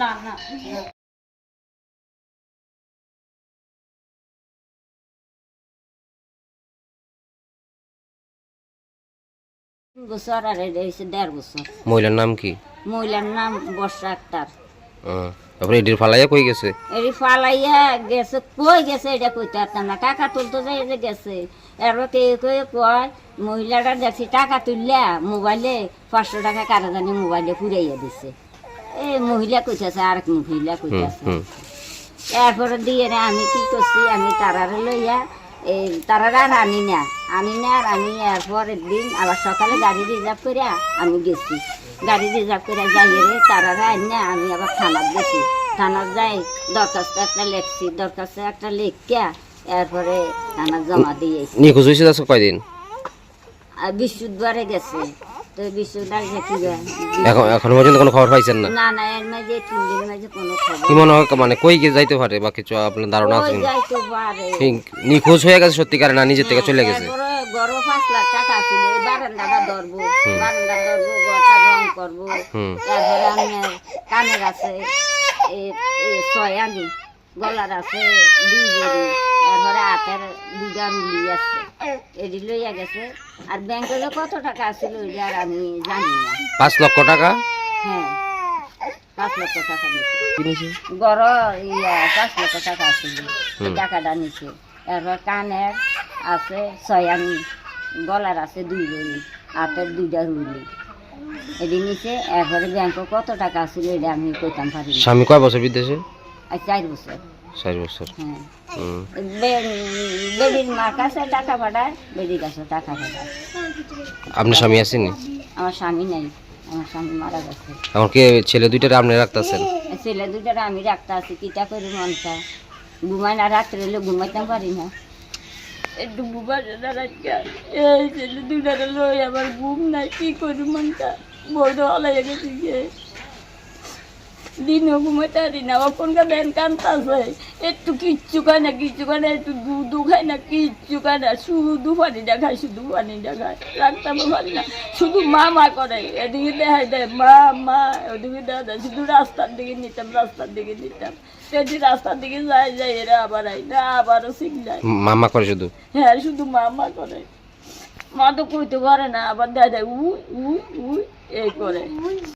না না। বছর আর দেড় বছর। মহিলার নাম কি? মহিলার নাম বর্ষা আক্তার। তারপরে এটির ফালাইয়া কই গেছে? এরি ফালাইয়া গেছে কই গেছে এটা কইতে পারতাম না। টাকা তুলতে যাই যে গেছে। এরপর কে কয়ে কয় মহিলাটা দেখছি টাকা তুললা মোবাইলে পাঁচশো টাকা কারা জানি মোবাইলে পুরাইয়া দিছে। এই মহিলা কইতেছে আর এক মহিলা কইতেছে। এরপরে দিয়ে রে আমি কি করছি আমি তারারে লইয়া এই তারারে আর আনি না। আনি না আর আমি এরপরের দিন আবার সকালে গাড়ি রিজার্ভ করে আমি গেছি। গাড়ি রিজার্ভ করে যাই রে তারা না আমি আবার থানার গেছি। থানার যাই দরখাস্ত একটা লেখছি দরখাস্ত একটা লিখিয়া এরপরে থানার জমা দিয়েছি নিখোঁজ হয়েছে কয়দিন? আর বিশুদ্ধবারে গেছে। এখন এখন পর্যন্ত কোনো খবর পাইছেন না? না না এর মাঝে তিন দিনের মাঝে কোনো খবর কি মনে হয় মানে কই গিয়ে যাইতে পারে বা কিছু আপনার ধারণা আছে? যাইতে পারে? নিখোঁজ হয়ে গেছে সত্যিকারে না নিজের থেকে চলে গেছে? এরপরে গরো লাখ টাকা ছিল বারান্দাটা ধরবো বারান্দা ধরবো ঘরটা রং করব। তারপরে আপনার কানের আছে এ- এ ছয় আনি গলার আছে দুই বড়ি তারপরে হাতের রুলি আছে এটি লইয়া গেছে। আর ব্যাংকে যে কত টাকা ছিল আর আমি জানি না। পাঁচ লক্ষ টাকা? হ্যাঁ পাঁচ লক্ষ টাকা কিনেছে গড় ইয়া পাঁচ লক্ষ টাকা ছিল। টাকাটা নিচ্ছে এরপর কানের আছে ছয় আনি গলার আছে দুই বড়ি হাতের দুইটা রুলি এটি নিচে এরপরে ব্যাংকে কত টাকা ছিল এটা আমি কইতাম পারি স্বামী কয় বছর বিদেশে? আর চার বছর। চার বছর। হ্যাঁ। হুম বে- বেডির মার কাছে টাকা পাঠায় বেডির কাছে টাকা পাঠায়। আপনার স্বামী আসেনি আমার স্বামী নাই আমার স্বামী মারা গেছে। এখন কে ছেলে দুইটারে আপনি রাখতেছেন? ছেলে দুটারে আমি রাখতে আছি কিটা করে মনটা। ঘুমাই না রাত্রে হলে ঘুমাইতে পারি না। একটু ঘুমাই না রাখা এই ছেলে দুটারে লই আমার ঘুম নাই কি করি মনটা। বড় হলাই গেছি দিনও ঘুমাইতে পারি না ওখানকার ব্যান কান্তাছে একটু কিচ্ছু খায় না কিচ্ছু খায় না একটু দুধু খায় না কিচ্ছু খায় না শুধু পানিটা খায় শুধু পানিটা খায় রাখতে পারি না শুধু মা মা করে এদিকে দেখাই দেয় মা মা ওদিকে দেখা যায় শুধু রাস্তার দিকে নিতাম রাস্তার দিকে নিতাম। সেটি রাস্তার দিকে যায় যায় এরা আবার আই না আবারও যায় মামা করে শুধু? হ্যাঁ শুধু মা মা করে। মা তো কইতে পারে না আবার দেখা যায় উই উই উই এই করে।